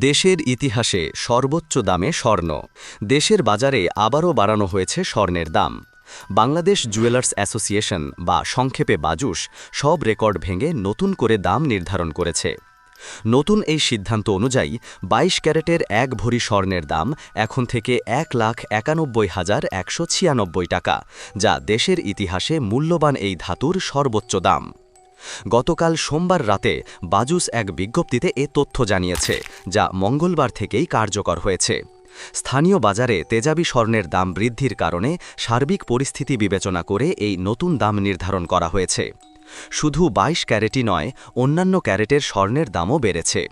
দেশের ইতিহাসে সর্বোচ্চ দামে স্বর্ণ। দেশের বাজারে আবারও বাড়ানো হয়েছে স্বর্ণের দাম। বাংলাদেশ জুয়েলার্স অ্যাসোসিয়েশন বা সংক্ষেপে বাজুস সব রেকর্ড ভেঙে নতুন করে দাম নির্ধারণ করেছে। নতুন এই সিদ্ধান্ত অনুযায়ী ২২ ক্যারেটের এক ভরি স্বর্ণের দাম এখন থেকে এক লাখ একানব্বই হাজার একশো ছিয়ানব্বই টাকা, যা দেশের ইতিহাসে মূল্যবান এই ধাতুর সর্বোচ্চ দাম। গতকাল সোমবার রাতে বাজুস এক বিজ্ঞপ্তিতে এ তথ্য জানিয়েছে, যা মঙ্গলবার থেকেই কার্যকর হয়েছে। স্থানীয় বাজারে তেজাবি স্বর্ণের দাম বৃদ্ধির কারণে সার্বিক পরিস্থিতি বিবেচনা করে এই নতুন দাম নির্ধারণ করা হয়েছে। শুধু ২২ ক্যারেটই নয়, অন্যান্য ক্যারেটের স্বর্ণের দামও বেড়েছে।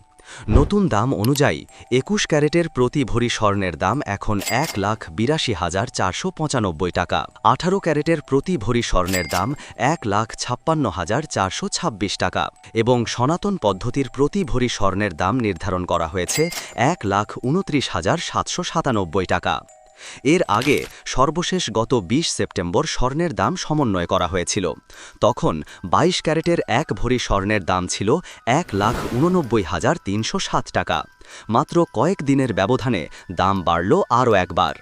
নতুন দাম অনুযায়ী একুশ ক্যারেটের প্রতি ভরি স্বর্ণের দাম এখন এক লাখ বিরাশি হাজার চারশো পঁচানব্বই টাকা। আঠারো ক্যারেটের প্রতি ভরি স্বর্ণের দাম এক লাখ ছাপ্পান্ন হাজার চারশো ছাব্বিশ টাকা এবং সনাতন পদ্ধতির প্রতি ভরি স্বর্ণের দাম নির্ধারণ করা হয়েছে এক লাখ উনত্রিশ হাজার সাতশো সাতানব্বই টাকা। এর আগে সর্বশেষ গত ২০ সেপ্টেম্বর স্বর্ণের দাম সমন্বয় করা হয়েছিল। তখন ২২ ক্যারেটের এক ভরি স্বর্ণের দাম ছিল এক লাখ উননব্বই হাজার তিনশো সাত টাকা। মাত্র কয়েক দিনের ব্যবধানে দাম বাড়ল আরও একবার।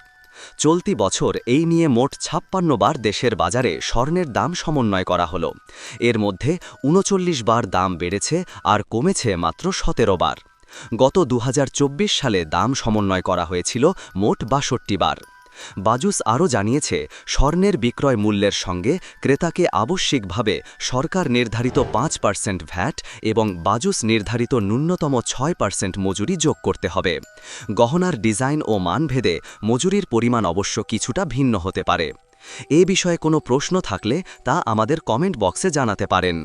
চলতি বছর এই নিয়ে মোট ছাপ্পান্ন বার দেশের বাজারে স্বর্ণের দাম সমন্বয় করা হলো। এর মধ্যে উনচল্লিশ বার দাম বেড়েছে আর কমেছে মাত্র সতেরো বার। গত দু হাজার চব্বিশ সালে দাম সমন্বয় করা হয়েছিল মোট বাষট্টি বার। বাজুস আরও জানিয়েছে, স্বর্ণের বিক্রয় মূল্যের সঙ্গে ক্রেতাকে আবশ্যিকভাবে সরকার নির্ধারিত পাঁচ পার্সেন্ট ভ্যাট এবং বাজুস নির্ধারিত ন্যূনতম ছয় পার্সেন্ট মজুরি যোগ করতে হবে। গহনার ডিজাইন ও মানভেদে মজুরির পরিমাণ অবশ্য কিছুটা ভিন্ন হতে পারে। এ বিষয়ে কোনো প্রশ্ন থাকলে তা আমাদের কমেন্ট বক্সে জানাতে পারেন।